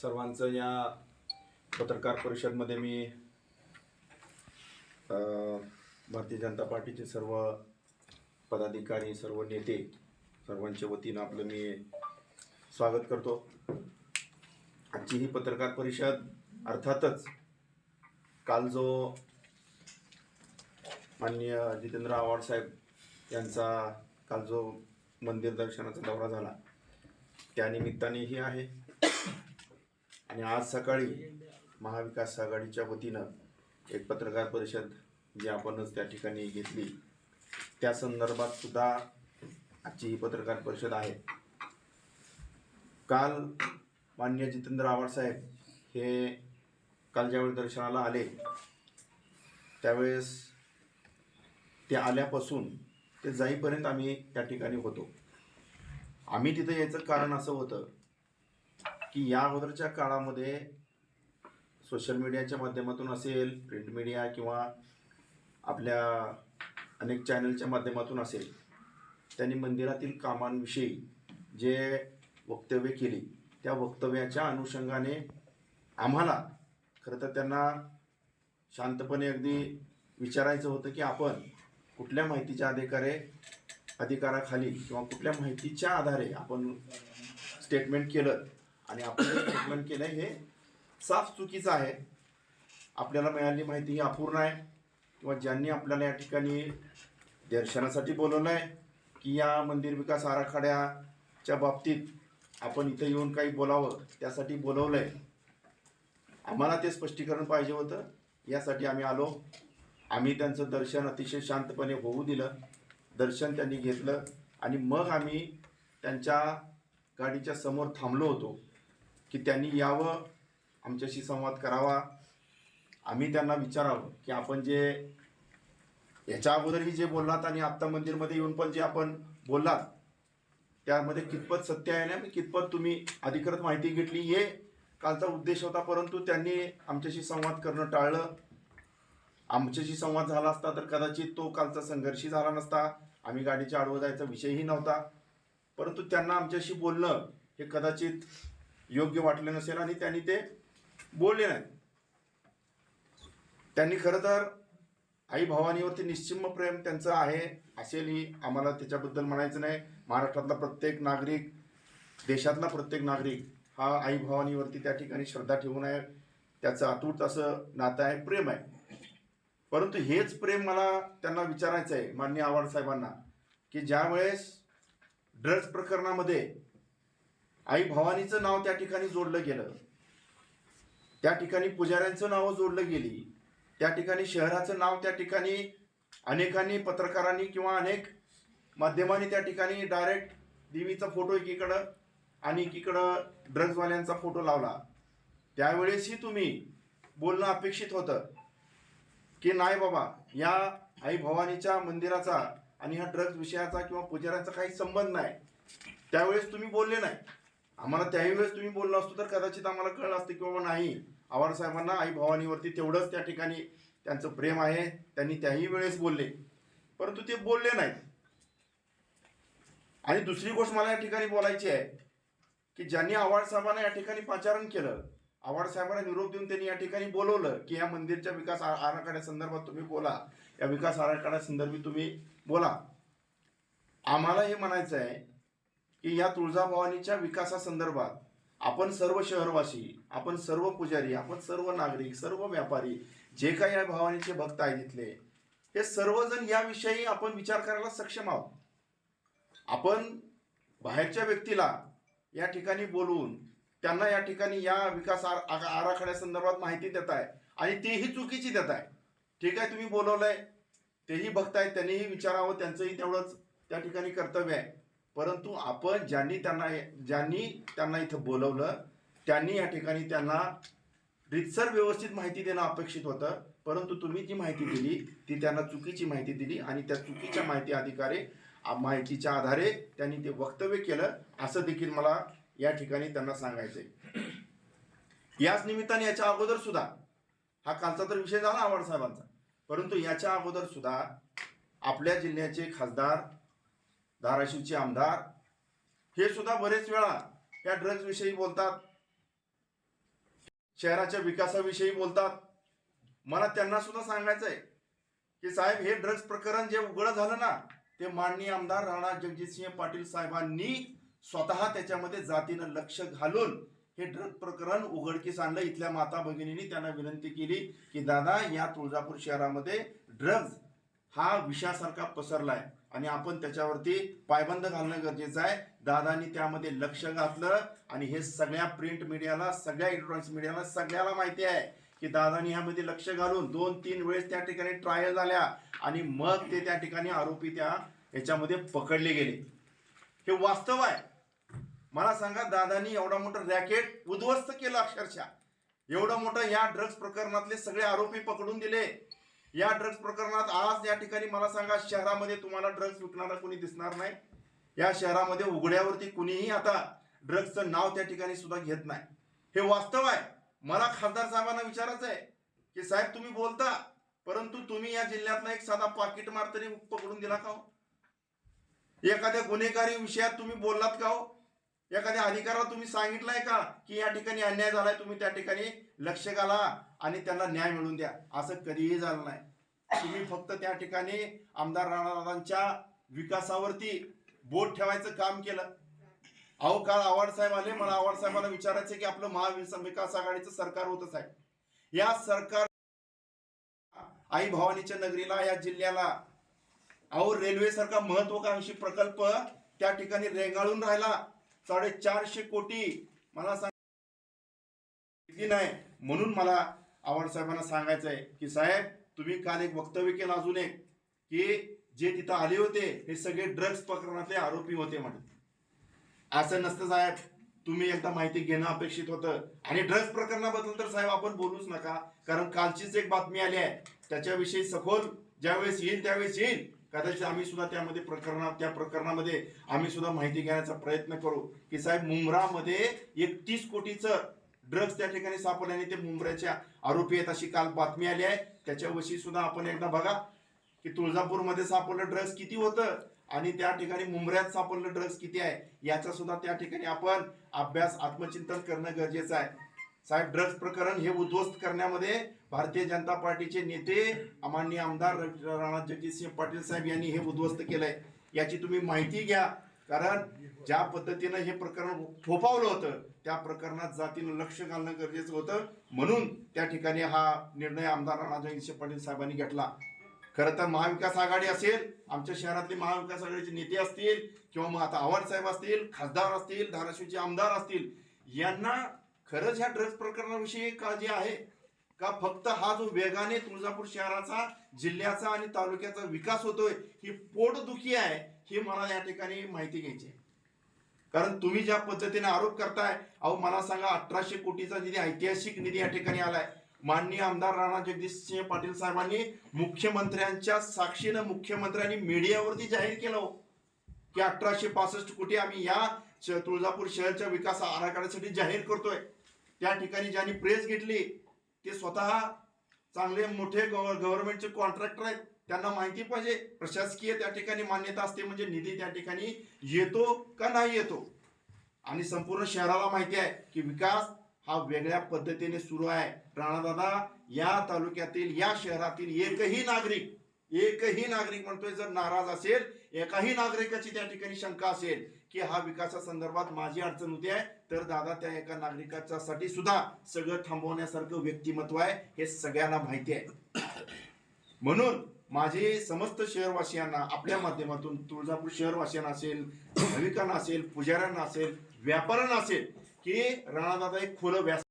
सर्वांचं या पत्रकार परिषदमध्ये मी भारतीय जनता पार्टीचे सर्व पदाधिकारी सर्व नेते सर्वांच्या वतीनं आपलं मी स्वागत करतो. आजची ही पत्रकार परिषद अर्थातच काल जो माननीय जितेंद्र आव्हाड साहेब यांचा काल जो मंदिर दर्शनाचा दौरा झाला त्यानिमित्ताने ही आहे. आणि आज सकाळी महाविकास आघाडीच्या वतीनं एक पत्रकार परिषद जी आपणच त्या ठिकाणी घेतली त्या संदर्भात सुद्धा आजची ही पत्रकार परिषद आहे. काल मान्य जितेंद्र आव्हाडसाहेब हे काल ज्यावेळी दर्शनाला आले त्यावेळेस ते आल्यापासून ते जाईपर्यंत आम्ही त्या ठिकाणी होतो. आम्ही तिथं यायचं कारण असं होतं की या अगोदरच्या काळामध्ये सोशल मीडियाच्या माध्यमातून असेल प्रिंट मीडिया किंवा आपल्या अनेक चॅनलच्या माध्यमातून असेल त्यांनी मंदिरातील कामांविषयी जे वक्तव्य केली त्या वक्तव्याच्या अनुषंगाने आम्हाला खरं तर त्यांना शांतपणे अगदी विचारायचं होतं की आपण कुठल्या माहितीच्या अधिकारे अधिकाराखाली किंवा कुठल्या माहितीच्या आधारे आपण स्टेटमेंट केलं. आणि आपण जे स्टेटमेंट केलं हे साफ चुकीचं आहे. आपल्याला मिळालेली माहिती ही अपूर्ण आहे. किंवा ज्यांनी आपल्याला या ठिकाणी दर्शनासाठी बोलवलं आहे की या मंदिर विकास आराखड्याच्या बाबतीत आपण इथं येऊन काही बोलावं त्यासाठी बोलवलं आहे आम्हाला ते स्पष्टीकरण पाहिजे होतं. यासाठी आम्ही आलो. आम्ही त्यांचं दर्शन अतिशय शांतपणे होऊ दिलं. दर्शन त्यांनी घेतलं. आणि मग आम्ही त्यांच्या गाडीच्या समोर थांबलो होतो. की त्यांनी यावं आमच्याशी संवाद करावा. आम्ही त्यांना विचारावं की आपण जे याच्या अगोदरही जे बोललात आणि आत्ता मंदिरमध्ये येऊन पण जे आपण बोललात त्यामध्ये कितपत सत्य आहे ना कितपत तुम्ही अधिकृत माहिती घेतली हे कालचा उद्देश होता. परंतु त्यांनी आमच्याशी संवाद करणं टाळलं. आमच्याशी संवाद झाला असता तर कदाचित तो कालचा संघर्षही झाला नसता. आम्ही गाडीच्या आडवं जायचा विषयही नव्हता. परंतु त्यांना आमच्याशी बोलणं हे कदाचित योग्य वाटलं नसेल आणि त्यांनी ते बोलले नाही. त्यांनी खरं तर आई भवानीवरती निश्चिम प्रेम त्यांचं आहे असेलही आम्हाला त्याच्याबद्दल म्हणायचं नाही. महाराष्ट्रातला प्रत्येक नागरिक देशातला प्रत्येक नागरिक हा आई भवानीवरती त्या ठिकाणी श्रद्धा ठेवून आहे. त्याचं अतूट असं नातं आहे प्रेम आहे. परंतु हेच प्रेम मला त्यांना विचारायचं आहे मान्य आव्हाड साहेबांना की ज्यावेळेस ड्रग्ज प्रकरणामध्ये आई भवानीचं नाव त्या ठिकाणी जोडलं गेलं. त्या ठिकाणी पुजाऱ्यांचं नावं जोडलं गेली. त्या ठिकाणी शहराचं नाव त्या ठिकाणी अनेकांनी पत्रकारांनी किंवा अनेक माध्यमांनी त्या ठिकाणी डायरेक्ट देवीचा फोटो एकीकडं आणि एकीकडं ड्रग्जवाल्यांचा फोटो लावला. त्यावेळेसही तुम्ही बोलणं अपेक्षित होतं की नाही बाबा या आई भवानीच्या मंदिराचा आणि ह्या ड्रग्ज विषयाचा किंवा पुजाऱ्याचा काही संबंध नाही. त्यावेळेस तुम्ही बोलले नाही. आम्हाला त्याही वेळेस तुम्ही बोललो असतो तर कदाचित आम्हाला कळलं असतं की बाबा नाही. आव्हाड साहेबांना आई भवानीवरती तेवढंच त्या ठिकाणी त्यांचं प्रेम आहे. त्यांनी त्याही वेळेस बोलले. परंतु ते बोलले नाहीत. आणि दुसरी गोष्ट मला या ठिकाणी बोलायची आहे की ज्यांनी आव्हाड साहेबांना या ठिकाणी पाचारण केलं आव्हाड साहेबांना निरोप देऊन त्यांनी या ठिकाणी बोलवलं की या मंदिरच्या विकास आराखड्यासंदर्भात तुम्ही बोला. या विकास आराखड्यासंदर्भी तुम्ही बोला. आम्हाला हे म्हणायचं आहे की या तुळजाभवानीच्या विकासासंदर्भात आपण सर्व शहरवासी आपण सर्व पुजारी आपण सर्व नागरिक सर्व व्यापारी जे काही या भवानीचे भक्त आहेत इथले हे सर्वजण याविषयी आपण विचार करायला सक्षम आहोत. आपण बाहेरच्या व्यक्तीला या ठिकाणी बोलवून त्यांना या ठिकाणी या विकास आर- आराखड्यासंदर्भात माहिती देत आहे आणि तीही चुकीची देत आहे. ठीक आहे तुम्ही बोलवलंय तेही बघतायत त्यांनीही विचारावं त्यांचंही तेवढंच त्या ठिकाणी कर्तव्य आहे. परंतु आपण ज्यांनी त्यांना ज्यांनी त्यांना इथं बोलवलं त्यांनी या ठिकाणी त्यांना रितसर व्यवस्थित माहिती देणं अपेक्षित होतं. परंतु तुम्ही जी माहिती दिली ती त्यांना चुकीची माहिती दिली आणि त्या चुकीच्या माहिती अधिकारे माहितीच्या आधारे त्यांनी ते वक्तव्य केलं असं देखील मला या ठिकाणी त्यांना सांगायचंय. याच निमित्ताने याच्या अगोदर सुद्धा हा कालचा तर विषय झाला आव्हाड साहेबांचा परंतु याच्या अगोदर सुद्धा आपल्या जिल्ह्याचे खासदार धाराशिवचे आमदार. हे सुद्धा बरेच वेळा या ड्रग्ज विषयी बोलतात. शहराच्या विकासाविषयी बोलतात. मला त्यांना सुद्धा सांगायचं आहे की साहेब हे ड्रग्ज प्रकरण जे उघड झालं ना ते माननीय आमदार राणा जगजितसिंह पाटील साहेबांनी स्वतः त्याच्यामध्ये जातीनं लक्ष घालून हे ड्रग प्रकरण उघडकीस आणलं. इथल्या माता भगिनींनी त्यांना विनंती केली की दादा या तुळजापूर शहरामध्ये ड्रग्ज हा विषासारखा पसरलाय. आणि आपण त्याच्यावरती पायबंद घालणं गरजेचं आहे. दादानी त्यामध्ये लक्ष घातलं आणि हे सगळ्या प्रिंट मीडियाला सगळ्या इलेक्ट्रॉनिक्स मीडियाला सगळ्याला माहिती आहे की दादानी ह्यामध्ये लक्ष घालून दोन तीन वेळेस त्या ठिकाणी ट्रायल झाल्या आणि मग ते त्या ठिकाणी आरोपी त्या याच्यामध्ये पकडले गेले. हे वास्तव आहे. मला सांगा दादानी एवढा मोठं रॅकेट उद्ध्वस्त केलं अक्षरशः. एवढं मोठं या ड्रग्ज प्रकरणातले सगळे आरोपी पकडून दिले. या ड्रग्ज प्रकरणात आज या ठिकाणी मला सांगा शहरामध्ये तुम्हाला ड्रग्ज विकणारा कोणी दिसणार नाही? या शहरामध्ये उघड्यावरती कुणीही आता ड्रग्जचं नाव त्या ठिकाणी सुद्धा घेत नाही. हे वास्तव आहे. मला खासदार साहेबांना विचारायचं आहे की साहेब तुम्ही बोलता परंतु तुम्ही या जिल्ह्यातला एक साधा पाकिट मार तरी पकडून दिला का हो? एखाद्या गुन्हेगारी विषयात तुम्ही बोललात का हो? एखाद्या अधिकाराला तुम्ही सांगितलंय का की या ठिकाणी अन्याय झालाय तुम्ही त्या ठिकाणी लक्ष घाला आणि त्यांना न्याय मिळवून द्या. असं कधीही झालं नाही. तुम्ही फक्त त्या ठिकाणी आमदार राणादादांच्या विकासावरती बोट ठेवायचं काम केलं. अहो काल आव्हाड साहेब आले. मला आव्हाड साहेबांना विचारायचं की आपलं महाविकास आघाडीचं सरकार होतं साहेब या सरकार आई भवानीच्या नगरीला या जिल्ह्याला अहो रेल्वे सारखा महत्वाकांक्षी प्रकल्प त्या ठिकाणी रेंगाळून राहिला. साडेचारशे कोटी मला सांग नाही? म्हणून मला आव्हाड साहेबांना सांगायचं आहे की साहेब तुम्ही काल एक वक्तव्य केलं अजून एक की जे तिथं आले होते हे सगळे ड्रग्ज प्रकरणातले आरोपी होते म्हणत असं नसतं साहेब. तुम्ही एकदा माहिती घेणं अपेक्षित होतं. आणि ड्रग्ज प्रकरणाबद्दल तर साहेब आपण बोलूच नका कारण कालचीच एक बातमी आली आहे. त्याच्याविषयी सखोल ज्यावेळेस येईल त्यावेळेस येईल. कदाचित आम्ही सुद्धा त्यामध्ये प्रकरणा त्या प्रकरणामध्ये आम्ही सुद्धा माहिती घेण्याचा प्रयत्न करू. की साहेब मुंब्रामध्ये एकतीस कोटीचं ड्रग्ज त्या ठिकाणी सापडले आणि ते मुंबऱ्याच्या आरोपी आहेत अशी काल बातमी आली आहे. त्याच्याविषयी सुद्धा आपण एकदा बघा की तुळजापूरमध्ये सापडलं ड्रग्ज किती होतं आणि त्या ठिकाणी मुंबऱ्यात सापडलं ड्रग्ज किती आहे याचा सुद्धा त्या ठिकाणी आपण अभ्यास आत्मचिंतन करणं गरजेचं आहे. साहेब ड्रग्ज प्रकरण हे उद्ध्वस्त करण्यामध्ये भारतीय जनता पार्टीचे नेते माननीय आमदार राणा जगजितसिंह पाटील साहेब यांनी हे उद्ध्वस्त केलंय. याची तुम्ही माहिती घ्या. कारण ज्या पद्धतीनं हे प्रकरण फोफावलं होतं त्या प्रकरणात जातीनं लक्ष घालणं गरजेचं होतं. म्हणून त्या ठिकाणी हा निर्णय आमदार राणा जगजितसिंह पाटील साहेबांनी घेतला. खरं तर महाविकास आघाडी असेल आमच्या शहरातले महाविकास आघाडीचे नेते असतील किंवा मग आता आव्हाड साहेब असतील खासदार असतील धाराशिवचे आमदार असतील यांना खरंच ह्या ड्रग्ज प्रकरणाविषयी काळजी आहे का? फक्त हा जो वेगाने तुळजापूर शहराचा जिल्ह्याचा आणि तालुक्याचा विकास होतोय ही पोटदुखी आहे ही मला या ठिकाणी माहिती घ्यायची आहे. कारण तुम्ही ज्या पद्धतीने आरोप करताय अहो मला सांगा अठराशे कोटीचा निधी ऐतिहासिक निधी या ठिकाणी आलाय. माननीय आमदार राणा जगदीशसिंह पाटील साहेबांनी मुख्यमंत्र्यांच्या साक्षीनं मुख्यमंत्र्यांनी मीडियावरती जाहीर केलं हो, की अठराशे पासष्ट कोटी आम्ही या श- तुळजापूर शहरच्या विकास आराखड्यासाठी जाहीर करतोय. त्या ठिकाणी ज्यांनी प्रेस घेतली ते स्वतः चांगले मोठे गव्हर्नमेंटचे कॉन्ट्रॅक्टर आहेत. त्यांना माहिती पाहिजे. प्रशासकीय त्या ठिकाणी मान्यता असते म्हणजे निधी त्या ठिकाणी येतो का नाही येतो. आणि संपूर्ण शहराला माहिती आहे की विकास हा वेगळ्या पद्धतीने सुरू आहे. राणादादा या तालुक्यातील या शहरातील एकही नागरिक एकही नागरिक म्हणतोय जर नाराज असेल एकाही नागरिकाची त्या ठिकाणी शंका असेल की हा विकासासंदर्भात माझी अडचण होती आहे तर दादा त्या एका नागरिकाच्या साठी सुद्धा सगळं थांबवण्यासारखं व्यक्तिमत्व आहे हे सगळ्यांना माहिती आहे. म्हणून माझे समस्त शहरवासियांना आपल्या माध्यमातून तुळजापूर शहरवासियांना असेल भाविकांना असेल पुजाऱ्यांना असेल व्यापाऱ्यांना असेल की राणादादा एक खुलं व्यास